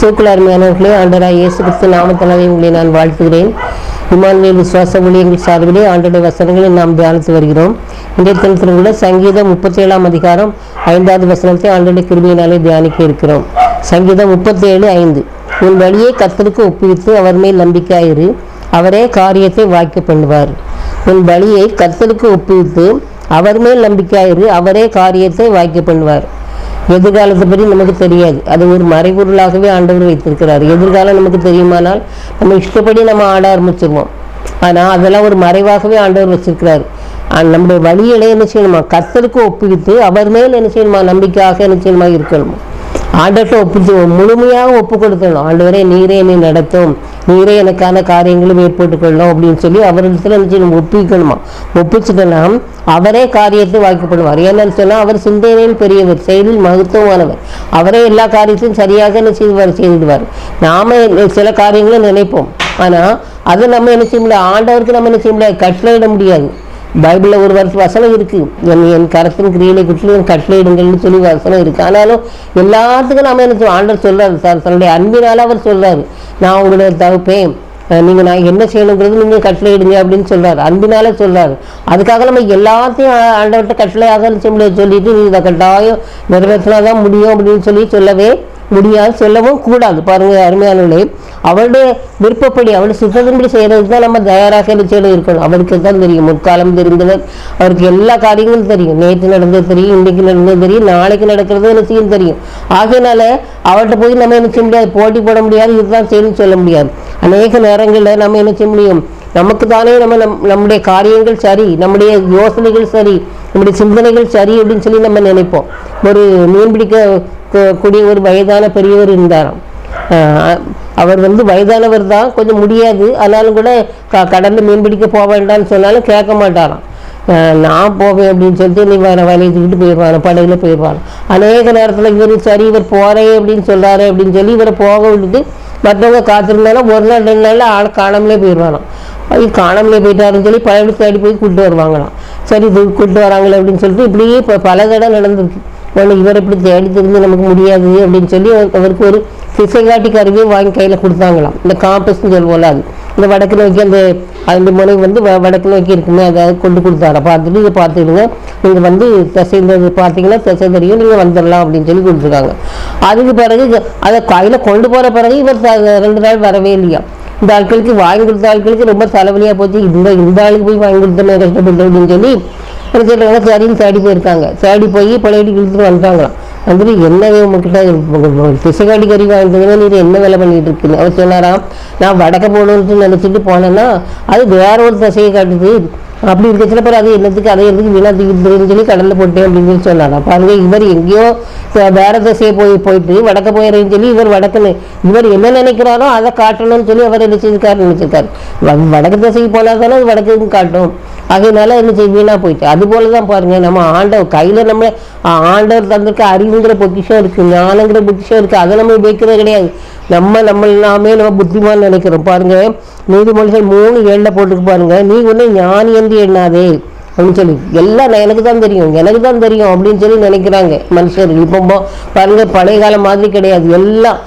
கிறிஸ்துக்குள் அருமையானவர்களே ஆண்டராய் இயேசு கிறிஸ்து நாமத்தனாவே உங்களை நான் வாழ்த்துகிறேன். இமானுவேல் விசுவாச ஊழியர்கள் சார்பிலே ஆண்டோடைய வசனங்களை நாம் தியானித்து வருகிறோம். இன்றைய தினத்தில் கூட சங்கீதம் முப்பத்தேழாம் அதிகாரம் ஐந்தாவது வசனத்தை ஆண்டோடைய கிருமியினாலே தியானிக்க இருக்கிறோம். சங்கீதம் முப்பத்தேழு ஐந்து. உன் வழியை கத்தருக்கு ஒப்புவித்து அவர் மேல் நம்பிக்கையாயிரு அவரே காரியத்தை வாய்க்க பண்ணுவார். உன் வழியை கத்தருக்கு ஒப்புவித்து அவர் மேல் நம்பிக்கையாயிரு அவரே காரியத்தை வாய்க்க பண்ணுவார். எதிர்காலத்தை பற்றி நமக்கு தெரியாது. அது ஒரு மறைபொருளாகவே ஆண்டவர் வைத்திருக்கிறார். எதிர்காலம் நமக்கு தெரியுமானால் நம்ம இஷ்டப்படி நம்ம ஆட ஆரம்பிச்சிருவோம். ஆனால் அதெல்லாம் ஒரு மறைவாகவே ஆண்டவர் வச்சிருக்கிறார். நம்முடைய வழியிலே என்ன செய்யணுமா? கத்தருக்கு ஒப்புவித்து அவர் மேல் என்ன செய்யணுமா? நம்பிக்கையாக என்ன செய்யணுமா? இருக்கணுமா. ஆண்டவர்கிட்ட ஒப்பு முழுமையாக ஒப்பு கொடுத்தணும் ஆண்டவரே நீரே என்னை நடத்தும். நீரே எனக்கான காரியங்களும் ஏற்பட்டுக்கொள்ளும் அப்படின்னு சொல்லி அவரிடத்துல என்ன செய்யணும் ஒப்பிக்கணுமா? ஒப்பிச்சுட்டோம்னா அவரே காரியத்தை வாய்க்கப்படுவார் ஏன்னு சொன்னால் அவர் சிந்தனையில் பெரியவர் செயலில் மகத்துவமானவர். அவரே எல்லா காரியத்தையும் சரியாக என்ன செய்வார்? செய்திடுவார். நாம சில காரியங்களும் நினைப்போம். ஆனால் அதை நம்ம என்ன செய்ய முடியாது. ஆண்டவருக்கு நம்ம என்ன செய்ய முடியாது. கட்டளையிட முடியாது. பைபிளில் ஒரு வருஷம் வசனம் இருக்கு. என் என் கரத்தின் கிரியலை குற்றி என் கட்டளையிடுங்கள்னு சொல்லி வசனம் இருக்குது ஆனாலும் எல்லாத்துக்கும் நம்ம என்ன ஆண்டவர் சொல்றாரு. சார் தன்னுடைய அன்பினால் அவர் சொல்றாரு. நான் உங்களை தகுப்பேன் நீங்கள் நான் என்ன செய்யணுங்கிறது நீங்கள் கட்டளை இடுங்க அப்படின்னு சொல்கிறார் அன்பினால சொல்கிறார் அதுக்காக நம்ம எல்லாத்தையும் ஆண்டவர்கிட்ட கட்டளையாக முடியாது சொல்லிட்டு இதை கட்டாயம் நிறைவேற்றினாதான் முடியும் அப்படின்னு சொல்லி சொல்லவே முடியாது சொல்லவும் கூடாது. பாருங்க அருமையானவர்களே அவளுடைய விருப்பப்படி அவள் சுத்தத்தின்படி செய்கிறதுக்கு தான் நம்ம தயாராக நிச்சயம் இருக்கணும். அவருக்கு தான் தெரியும். முற்காலம் தெரிந்தவர் அவருக்கு எல்லா காரியங்களும் தெரியும். நேற்று நடந்தது தெரியும் இன்றைக்கு நடந்தது தெரியும் நாளைக்கு நடக்கிறது என்ன செய்யும் தெரியும். ஆகையினால அவர்கிட்ட போய் நம்ம என்ன செய்ய முடியாது? போட்டி போட முடியாது. இதுதான் செய்யணும்னு சொல்ல முடியாது. அநேக நேரங்களில் நம்ம என்ன செய்ய முடியும்? நமக்கு தானே நம்ம நம் நம்முடைய காரியங்கள் சரி நம்முடைய யோசனைகள் சரி நம்முடைய சிந்தனைகள் சரி அப்படின்னு சொல்லி நம்ம நினைப்போம். ஒரு மீன் பிடிக்க கூடிய ஒரு வயதான பெரியவர் இருந்தாராம். அவர் வந்து வயதானவர் தான் கொஞ்சம் முடியாது. ஆனாலும் கூட க கடலில் மீன் பிடிக்க போக வேண்டாம்னு சொன்னாலும் கேட்க மாட்டாராம். நான் போவேன் அப்படின்னு சொல்லிட்டு நீ வேறு வலையத்துக்கிட்டு போயிடுவாங்க படகுல போயிடுவாங்க அநேக நேரத்தில் இவர் சரி இவர் போகிறேன் அப்படின்னு சொல்றாரு அப்படின்னு சொல்லி இவரை போக விட்டுட்டு மற்றவங்க காத்திருந்தாலும் ஒரு நாள் ரெண்டு நாளில் ஆள் காணாமலே போயிடுவாராம். அது காணாமலே போயிட்டாருன்னு சொல்லி பழைய தேடி போய் கூப்பிட்டு வருவாங்களாம். சரி இது கூப்பிட்டு வராங்களே அப்படின்னு சொல்லிட்டு இப்படியே இப்போ பல தடவை நடந்திருக்கு. உன்னை இவர் இப்படி தேடி தெரிஞ்சு நமக்கு முடியாது அப்படின்னு சொல்லி அவருக்கு- ஒரு திசைகாட்டி கருவியை வாங்கி கையில் கொடுத்தாங்களாம். இந்த காம்பஸ்ன்னு சொல்லுவோம்ல அது. இந்த வடக்கு நோக்கி அந்த அந்த முனை வந்து வ- வடக்கு நோக்கி இருக்குமே அதை கொண்டு கொடுத்தாரா. பார்த்துட்டு இதை பார்த்துக்கிடுங்க நீங்கள் வந்து திசை இந்த பார்த்தீங்கன்னா திசை தெரியும் நீங்கள் வந்துடலாம் அப்படின்னு சொல்லி கொடுத்துருக்காங்க. அதுக்கு பிறகு அதை கையில் கொண்டு போகிற பிறகு இவர் ரெண்டு நாள் வரவே இல்லையா. இந்த ஆட்களுக்கு வாங்கி கொடுத்த ஆட்களுக்கு ரொம்ப தலைவலியாக போச்சு. இந்த இந்த ஆளுக்கு போய் வாங்கி கொடுத்தோமே கஷ்டப்பட்டு அப்படின்னு சொல்லி என்ன சொல்றாங்க சரின்னு தேடி போயிருக்காங்க. தேடி போய் பழையடி இழுத்துட்டு வந்துட்டாங்களாம். வந்துட்டு என்ன உங்ககிட்ட திசைகாட்டி கறி வாழ்ந்ததுன்னா நீர் என்ன வேலை பண்ணிட்டு இருக்கீங்க? அவர் சொன்னாராம் நான் வடக்க போகணும்னு நினச்சிட்டு போனேன்னா அது வேற ஒரு திசையை காட்டுது. அப்படி இருக்கச்சுல பிறகு அது என்னத்துக்கு அதை எதுக்கு வீணா தூக்கிட்டு சொல்லி கடலில் போட்டேன் அப்படின்னு சொல்லி சொன்னாராம். பாருங்க இவர் எங்கேயோ வேற திசையை போய் போயிட்டு வடக்க போயிடுறேன்னு சொல்லி இவர் வடக்குன்னு இவர் என்ன நினைக்கிறாரோ அதை காட்டணும்னு சொல்லி அவர் என்ன செய்திருக்காரு நினைச்சிருக்காரு. வடக்கு திசைக்கு போனால் தானே அது வடக்குன்னு காட்டும். அதனால என்ன செய்ய வீணா போயிட்டு. அது போல தான் பாருங்க நம்ம ஆண்டவர் கையில் நம்ம ஆண்டவர் தந்திருக்க அறிவுங்கிற பொக்கிஷம் இருக்கு ஞானங்கிற பொக்கிஷம் இருக்கு அதை நம்ம உபயோகிக்கிறது கிடையாது. நம்ம நம்ம எல்லாமே நம்ம புத்திமான் நினைக்கிறோம். பாருங்க நீதிமொழிகள் மூணு ஏழில் போட்டுக்கு பாருங்க நீ ஒன்று ஞானி என்று எண்ணாதே. அப்படின்னு சொல்லி. எல்லாம் எனக்கு தான் தெரியும் எனக்கு தான் தெரியும் அப்படின்னு சொல்லி நினைக்கிறாங்க மனுஷர்கள். இப்போ பாருங்கள் பாருங்க பழைய காலம் மாதிரி கிடையாது. எல்லாம்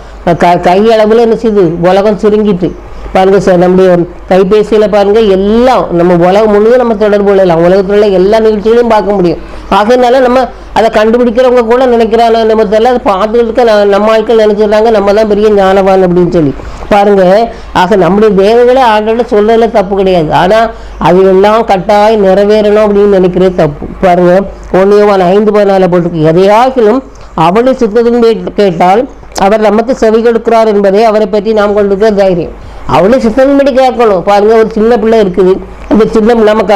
க கையளவில் என்ன செய்யுது உலகம் சுருங்கிட்டு. பாருங்க சார் நம்முடைய கைபேசியில் பாருங்க எல்லாம் நம்ம உலகம் முழுவதும் நம்ம தொடர்பு கொள்ளலாம் உலகத்தில் உள்ள எல்லா நிகழ்ச்சிகளையும் பார்க்க முடியும். ஆகையினால நம்ம அதை கண்டுபிடிக்கிறவங்க கூட நினைக்கிறாங்க நம்ம தெரியல அதை பார்த்துக்கிட்டு ந- நம்ம ஆட்கள் நினச்சிடுறாங்க நம்ம தான் பெரிய ஞானவான் அப்படின்னு சொல்லி. பாருங்க ஆக நம்முடைய தேவைகளை ஆண்டோட சொல்லல தப்பு கிடையாது. ஆனால் அது எல்லாம் கட்டாயம் நிறைவேறணும் அப்படின்னு நினைக்கிறது தப்பு. பாருங்க ஒன்றியவான் ஐந்து பதினாலு போட்டிருக்கு. எதையாகிலும் அவளை சித்தத்தின் கேட்டால் அவர் நமக்கு செவி கொடுக்கிறார் என்பதை அவரை பற்றி நாம் கொண்டிருக்கிற தைரியம். அவளும் சித்தம் சித்தன்படி கேட்கணும். பாருங்க ஒரு சின்ன பிள்ளை இருக்குது. அந்த சின்ன நம்ம க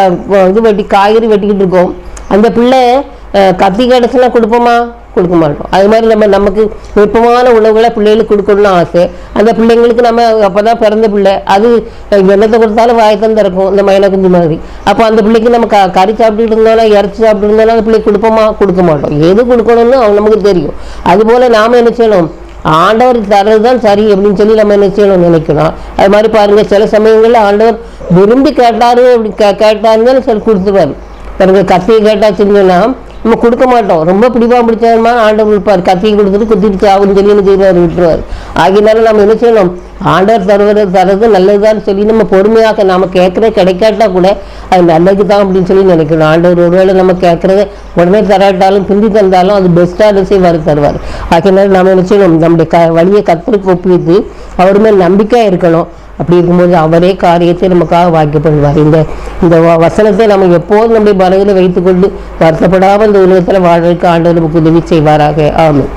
இது வெட்டி காய்கறி வெட்டிக்கிட்டு இருக்கோம். அந்த பிள்ளை கத்தி கிடச்சுனா கொடுப்போமா? கொடுக்க மாட்டோம். அது மாதிரி நம்ம நமக்கு விருப்பமான உணவுகளை பிள்ளைகளுக்கு கொடுக்கணும்னு ஆசை. அந்த பிள்ளைங்களுக்கு நம்ம அப்போ தான் பிறந்த பிள்ளை. அது என்னத்தை கொடுத்தாலும் வாயத்தான் திறக்கும். இந்த மயில குஞ்சு மாதிரி. அப்போ அந்த பிள்ளைக்கு நம்ம க கறி சாப்பிட்டுட்டு இருந்தோம்னா இறச்சி சாப்பிட்டு இருந்தோம்னா அந்த பிள்ளைக்கு கொடுப்போமா? கொடுக்க மாட்டோம். எது கொடுக்கணும்னு அவங்க நமக்கு தெரியும். அதுபோல் நாம் என்ன செய்யணும்? ஆண்டவர் தர்றது தான் சரி அப்படின்னு சொல்லி நம்ம என்ன செய்யணும் நினைக்கணும். அது மாதிரி பாருங்க சில சமயங்களில் ஆண்டவர் விரும்பி கேட்டாரு அப்படி கே கேட்டாருன்னு சொல்லி கொடுத்துருவார். பாருங்க கத்தியை கேட்டாச்சுன்னு சொன்னா நம்ம கொடுக்க மாட்டோம். ரொம்ப பிடிப்பா பிடிச்சமா ஆண்டவர் இருப்பார். கத்தி கொடுத்துட்டு குத்திட்டு சாவுன்னு சொல்லி என்ன செய்வார்? விட்டுருவார். ஆகினால நம்ம என்ன செய்யணும்? ஆண்டவர் தருவது தரது நல்லதுதான் சொல்லி நம்ம பொறுமையாக நாம கேட்கறது கிடைக்காட்டா கூட அது நல்லது தான் அப்படின்னு சொல்லி நினைக்கணும். ஆண்டவர் ஒருவேளை நம்ம கேட்கறத உடனே தராட்டாலும் பிந்தி தந்தாலும் அது பெஸ்ட்டாக செய்வார்? தருவார். ஆகினால நம்ம என்ன செய்யணும்? நம்முடைய க வழியை கத்திரிக்கு ஒப்பிட்டு அவர் மேல் நம்பிக்கையாக இருக்கணும். அப்படி இருக்கும்போது அவரே காரியத்தை நமக்காக வாக்கி பண்ணுவார் இந்த இந்த வ- வசனத்தை நம்ம எப்போதும் நம்முடைய மனதில் வைத்துக்கொண்டு வருத்தப்படாமல் இந்த உலகத்தில் வாழ்றதுக்கு ஆண்டவர் நமக்கு உதவி செய்வாராக. ஆமாம்